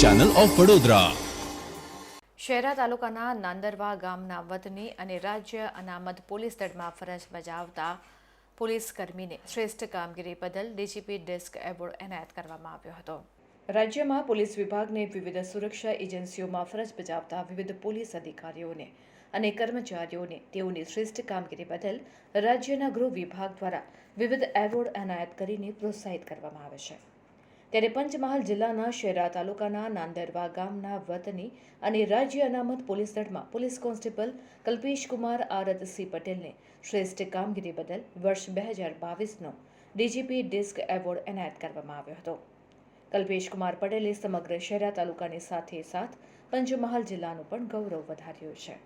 Channel of Vadodara Shehra તાલુકાના નાંદરવા ગામના વતની અને રાજ્ય અનામત પોલીસ દળમાં ફરજ બજાવતા પોલીસ કર્મીને શ્રેષ્ઠ કામગીરી બદલ ડીજીપી ડેસ્ક એવોર્ડ એનાયત કરવામાં આવ્યો હતો. રાજ્યમાં પોલીસ વિભાગને વિવિધ સુરક્ષા એજન્સીઓમાં ફરજ બજાવતા વિવિધ પોલીસ અધિકારીઓને અને કર્મચારીઓને તેઓની શ્રેષ્ઠ કામગીરી બદલ રાજ્યના ગૃહ વિભાગ દ્વારા વિવિધ એવોર્ડ એનાયત કરીને પ્રોત્સાહિત કરવામાં આવે છે. ત્યારે પંચમહાલ જિલ્લાના શેરા તાલુકાના નાંદરવા ગામના વતની અને રાજ્ય અનામત પોલીસ દળમાં પોલીસ કોન્સ્ટેબલ કલ્પેશ કુમાર આરતસિંહ પટેલને શ્રેષ્ઠ કામગીરી બદલ વર્ષ બે હજાર બાવીસનો ડીજીપી ડિસ્ક એવોર્ડ એનાયત કરવામાં આવ્યો હતો. કલ્પેશ કુમાર પટેલે સમગ્ર શેરા તાલુકાની સાથે સાથ પંચમહાલ જિલ્લાનું પણ ગૌરવ વધાર્યું છે.